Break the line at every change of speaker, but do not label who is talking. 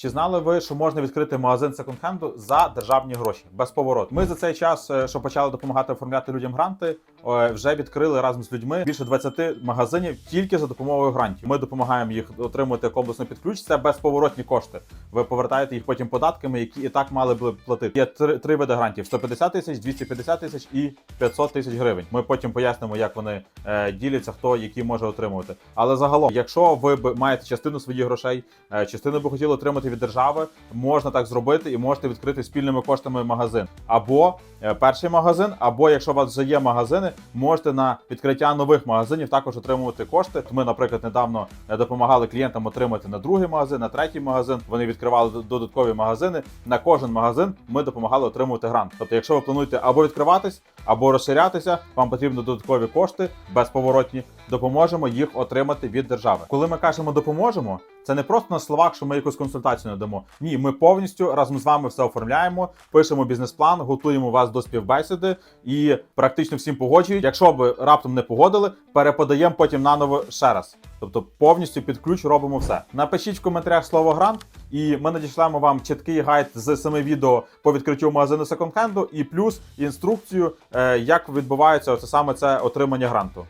Чи знали ви, що можна відкрити магазин секонд-хенду за державні гроші без повороту? Ми за цей час, е, що почали допомагати оформляти людям гранти, вже відкрили разом з людьми більше 20 магазинів тільки за допомогою грантів. Ми допомагаємо їх отримати комплексну під безповоротні кошти. Ви повертаєте їх потім податками, які і так мали б платити. Є три, три види грантів: 150 тисяч, 250 тисяч і 500 тисяч гривень. Ми потім пояснимо, як вони е, діляться, хто які може отримувати. Але загалом, якщо ви маєте частину своїх грошей, е, частину би хотіли отримати від держави, можна так зробити і можете відкрити спільними коштами магазин. Або е, перший магазин, або якщо у вас вже є магазини, можете на відкриття нових магазинів також отримувати кошти. Ми, наприклад, недавно е, допомагали клієнтам отримати на другий магазин, на третій магазин. Вони відкривали додаткові магазини. На кожен магазин ми допомагали отримувати грант. Тобто, якщо ви плануєте або відкриватись, або розширятися, вам потрібно додаткові кошти безповоротні. Допоможемо їх отримати від держави. Коли ми кажемо допоможемо, це не просто на словах, що ми якусь консультацію надамо. Ні, ми повністю разом з вами все оформляємо, пишемо бізнес-план, готуємо вас до співбесіди і практично всім погоджують. Якщо б раптом не погодили, переподаємо потім наново ще раз. Тобто повністю під ключ робимо все. Напишіть в коментарях слово грант, і ми надішлемо вам чіткий гайд з семи відео по відкриттю магазину секонд-хенду і плюс інструкцію, е, як відбувається оце саме це отримання гранту.